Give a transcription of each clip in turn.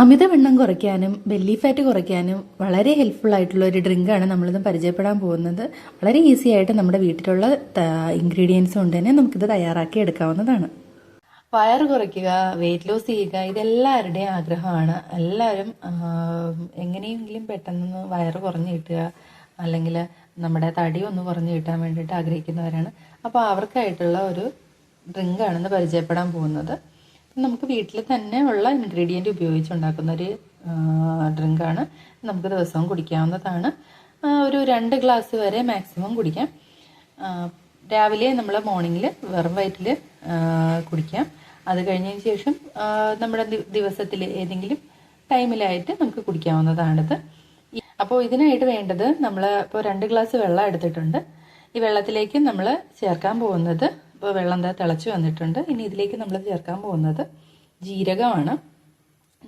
അമിതവണ്ണം കുറയ്ക്കാനും belly fat കുറയ്ക്കാനും വളരെ ഹെൽപ്ഫുൾ ആയിട്ടുള്ള ഒരു ഡ്രിങ്കാണ് നമ്മളിന്ന് പരിചയപ്പെടാൻ പോകുന്നത്. വളരെ ഈസി ആയിട്ട് നമ്മുടെ വീട്ടിലുള്ള ഇൻഗ്രീഡിയൻസ് കൊണ്ട് തന്നെ നമുക്കിത് തയ്യാറാക്കി എടുക്കാവുന്നതാണ്. വയറ് കുറയ്ക്കുക വെയിറ്റ് ലോസ് ചെയ്യുക ഇതെല്ലാവരുടെയും ആഗ്രഹമാണ്. എല്ലാവരും എങ്ങനെയെങ്കിലും പെട്ടെന്ന് വയർ കുറഞ്ഞു കിട്ടുക അല്ലെങ്കിൽ നമ്മുടെ തടി ഒന്ന് കുറഞ്ഞു കിട്ടാൻ വേണ്ടിയിട്ട് ആഗ്രഹിക്കുന്നവരാണ്. അപ്പോൾ അവർക്കായിട്ടുള്ള ഒരു ഡ്രിങ്കാണെന്ന് പരിചയപ്പെടാൻ പോകുന്നത്. നമുക്ക് വീട്ടിൽ തന്നെ ഉള്ള ഇൻഗ്രീഡിയന്റ് ഉപയോഗിച്ചുണ്ടാക്കുന്ന ഒരു ഡ്രിങ്കാണ് നമുക്ക് ദിവസവും കുടിക്കാവുന്നതാണ്. ഒരു രണ്ട് ഗ്ലാസ് വരെ മാക്സിമം കുടിക്കാം. രാവിലെ നമ്മൾ മോർണിംഗിൽ വെറും വയറ്റിൽ കുടിക്കാം. അത് കഴിഞ്ഞതിന് ശേഷം നമ്മുടെ ദിവസത്തിൽ ഏതെങ്കിലും ടൈമിലായിട്ട് നമുക്ക് കുടിക്കാവുന്നതാണിത്. അപ്പോൾ ഇതിനായിട്ട് വേണ്ടത് നമ്മൾ ഇപ്പോൾ രണ്ട് ഗ്ലാസ് വെള്ളം എടുത്തിട്ടുണ്ട്. ഈ വെള്ളത്തിലേക്ക് നമ്മൾ ചേർക്കാൻ പോകുന്നത് ഇപ്പോൾ വെള്ളം എന്താ തിളച്ച് വന്നിട്ടുണ്ട്. ഇനി ഇതിലേക്ക് നമ്മൾ ചേർക്കാൻ പോകുന്നത് ജീരകമാണ്.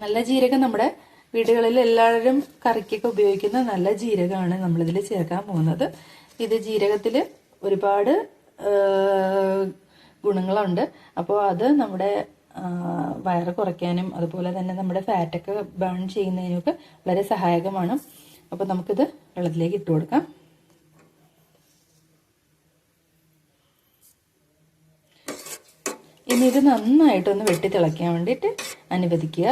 നല്ല ജീരകം നമ്മുടെ വീടുകളിൽ എല്ലാവരും കറിക്കൊക്കെ ഉപയോഗിക്കുന്ന നല്ല ജീരകമാണ് നമ്മളിതിൽ ചേർക്കാൻ പോകുന്നത്. ഇത് ജീരകത്തിൽ ഒരുപാട് ഗുണങ്ങളുണ്ട്. അപ്പോൾ അത് നമ്മുടെ വയറ് കുറയ്ക്കാനും അതുപോലെ തന്നെ നമ്മുടെ ഫാറ്റൊക്കെ ബേൺ ചെയ്യുന്നതിനൊക്കെ വളരെ സഹായകമാണ്. അപ്പോൾ നമുക്കിത് വെള്ളത്തിലേക്ക് ഇട്ട് കൊടുക്കാം. ഇനി ഇത് നന്നായിട്ടൊന്ന് വെട്ടി തിളയ്ക്കാൻ വേണ്ടിയിട്ട് അനുവദിക്കുക.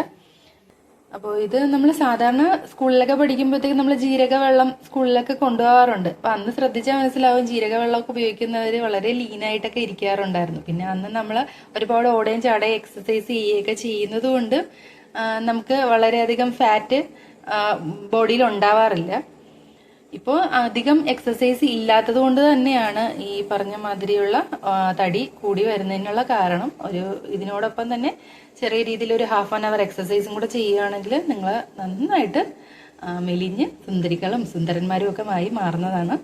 അപ്പോൾ ഇത് നമ്മൾ സാധാരണ സ്കൂളിലൊക്കെ പഠിക്കുമ്പോഴത്തേക്ക് നമ്മൾ ജീരക വെള്ളം സ്കൂളിലൊക്കെ കൊണ്ടുപോകാറുണ്ട്. അപ്പം അന്ന് ശ്രദ്ധിച്ചാൽ മനസ്സിലാവും ജീരക വെള്ളമൊക്കെ ഉപയോഗിക്കുന്നവർ വളരെ ലീനായിട്ടൊക്കെ ഇരിക്കാറുണ്ടായിരുന്നു. പിന്നെ അന്ന് നമ്മൾ ഒരുപാട് ഓടുകയും ചാടുകയും എക്സസൈസ് ചെയ്യുകയൊക്കെ ചെയ്യുന്നത് കൊണ്ട് നമുക്ക് വളരെയധികം ഫാറ്റ് ബോഡിയിൽ ഉണ്ടാവാറില്ല. ഇപ്പോൾ അധികം എക്സസൈസ് ഇല്ലാത്തത് കൊണ്ട് തന്നെയാണ് ഈ പറഞ്ഞ മാതിരിയുള്ള തടി കൂടി വരുന്നതിനുള്ള കാരണം. ഒരു ഇതിനോടൊപ്പം തന്നെ ചെറിയ രീതിയിൽ ഒരു ഹാഫ് ആൻ അവർ എക്സസൈസും കൂടെ ചെയ്യുകയാണെങ്കിൽ നിങ്ങൾ നന്നായിട്ട് മെലിഞ്ഞ് സുന്ദരികളും സുന്ദരന്മാരും ഒക്കെ ആയി മാറുന്നതാണ്.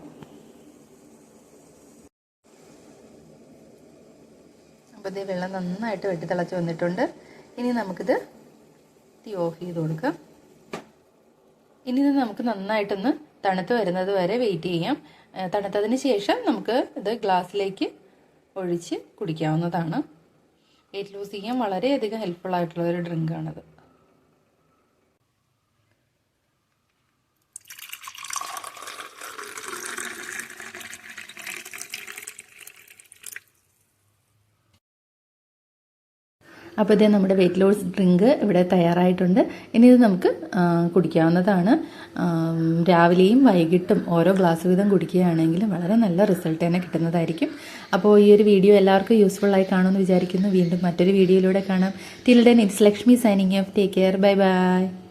അപ്പോൾ ഇതേ വെള്ളം നന്നായിട്ട് വെട്ടി തിളച്ച് വന്നിട്ടുണ്ട്. ഇനി നമുക്കിത് തീ ഓഫ് ചെയ്ത് കൊടുക്കാം. ഇനി ഇത് നമുക്ക് നന്നായിട്ടൊന്ന് തണുത്ത് വരുന്നത് വരെ വെയിറ്റ് ചെയ്യാം. തണുത്തതിന് ശേഷം നമുക്ക് ഇത് ഗ്ലാസ്സിലേക്ക് ഒഴിച്ച് കുടിക്കാവുന്നതാണ്. വെയിറ്റ് ലൂസ് ചെയ്യാൻ വളരെയധികം ഹെൽപ്ഫുൾ ആയിട്ടുള്ള ഒരു ഡ്രിങ്കാണത് അപ്പോൾ ഇതേ നമ്മുടെ വെയിറ്റ് ലോസ് ഡ്രിങ്ക് ഇവിടെ തയ്യാറായിട്ടുണ്ട്. ഇനി ഇത് നമുക്ക് കുടിക്കാവുന്നതാണ്. രാവിലെയും വൈകിട്ടും ഓരോ ഗ്ലാസ് വീതം കുടിക്കുകയാണെങ്കിൽ വളരെ നല്ല റിസൾട്ട് തന്നെ കിട്ടുന്നതായിരിക്കും. അപ്പോൾ ഈ ഒരു വീഡിയോ എല്ലാവർക്കും യൂസ്ഫുൾ ആയി കാണുമെന്ന് വിചാരിക്കുന്നു. വീണ്ടും മറ്റൊരു വീഡിയോയിലൂടെ കാണാം. Till then it's Lakshmi signing off take care bye bye